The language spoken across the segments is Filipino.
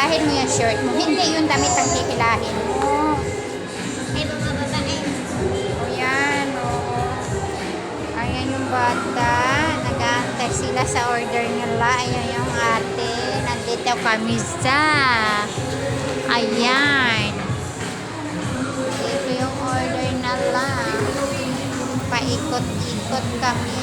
Hihilahin mo yung shirt mo. Hindi yung damit ang hihilahin mo. May mga babae. O yan, o. Ayan yung bata. Nag-aantay sila sa order nila. Ayan yung ate. Nandito kami sa. Ayan. Ito yung order nila. Paikot-ikot kami.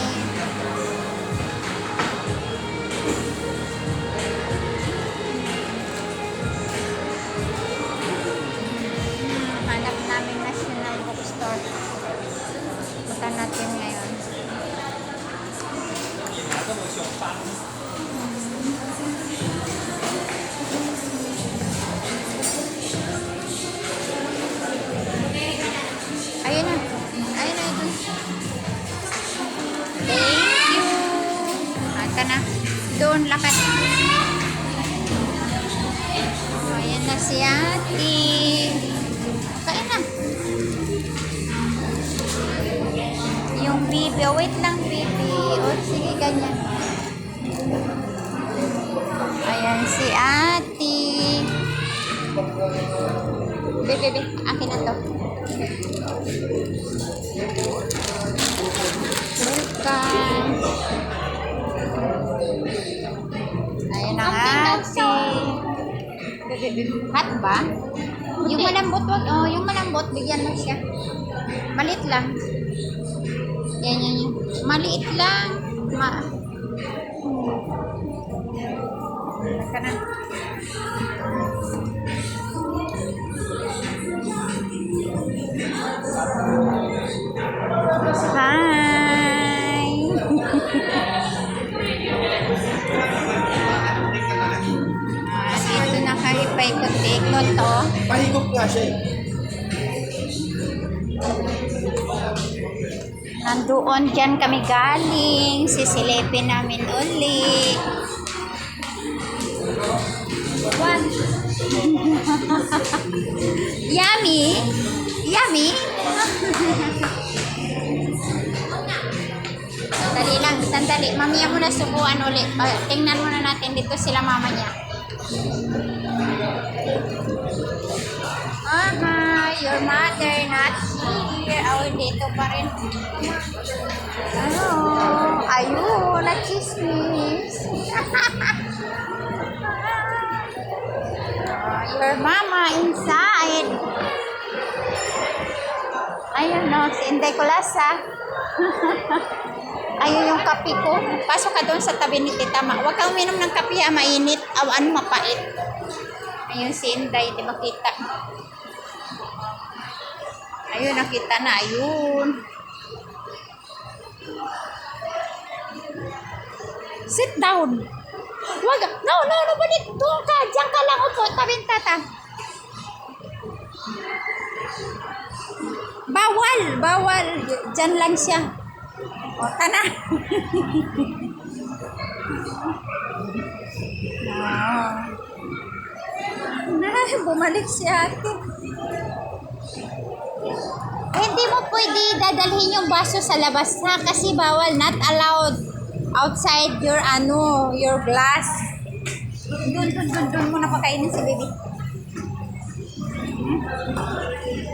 Na. Doon, lakad. Oh, ayan na si ate. Kain na. Yung bibi. Oh, wait lang, bibi. O, sige, ganyan. Ayan si ate. Bibi, bibi. Akin na to. Welcome. Hot ba? Yung malambot, wag, oh, yung malambot, bigyan mo siya. Maliit lang. Yan, yan, yan. Maliit lang. Ma Ka paikot-ikot, oh. Pahigop nga siya eh. Nandoon dyan kami galing. Sisilipin namin uli. One. Yummy? Yummy? Sandali lang, sandali. Mamaya mo na subuan uli. Pa- Tingnan muna natin dito sila mama niya. Mother not here. Oh, dito pa rin. Ano? Ayun, na-chismis. Oh, your mama inside. Ayun no, si Inday Kulasa. Ayun yung kape ko. Pasok ka doon sa tabi ni Tita Ma. Huwag kang uminom ng kape ha, mainit. Awan mapait. Ayun si Inday, di ba kita? Ayun, nakita na. Ayun. Sit down. Wag. No, no, no. Balik. Doon ka. Diyan ka lang. Upo. Tabing tata. Bawal. Bawal. Diyan lang siya. O, tana. Ah. Na, bumalik si ate. Hindi mo pwede dadalhin yung baso sa labas ha? Kasi bawal not allowed outside your ano your glass. Doon doon doon doon mo na pakainin si baby. Hmm?